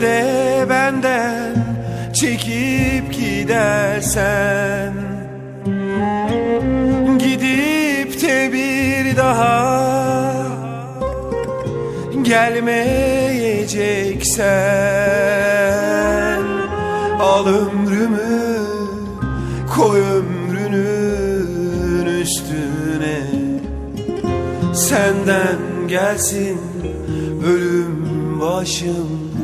de benden çekip gidersen. Gidip de bir daha gelmeyeceksen. Al ömrümü koy ömrünün üstüne. Senden gelsin ölüm başım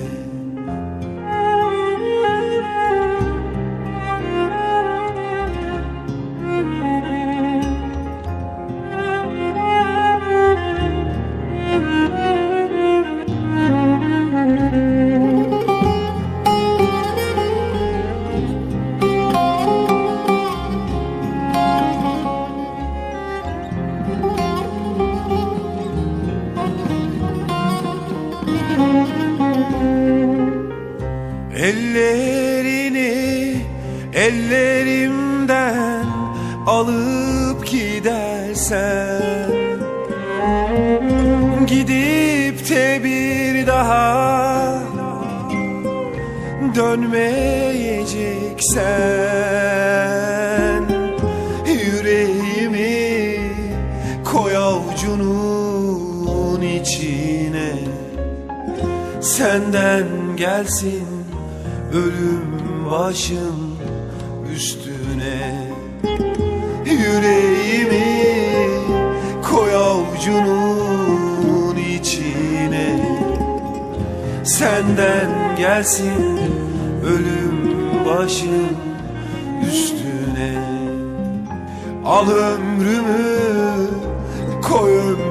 Ellerini ellerimden alıp gidersen Gidip de bir daha dönmeyeceksen Yüreğimi koy avucunun içine Senden gelsin ölüm başım üstüne. Yüreğimi koy avucunun içine. Senden gelsin ölüm başım üstüne. Al ömrümü koy ömrünün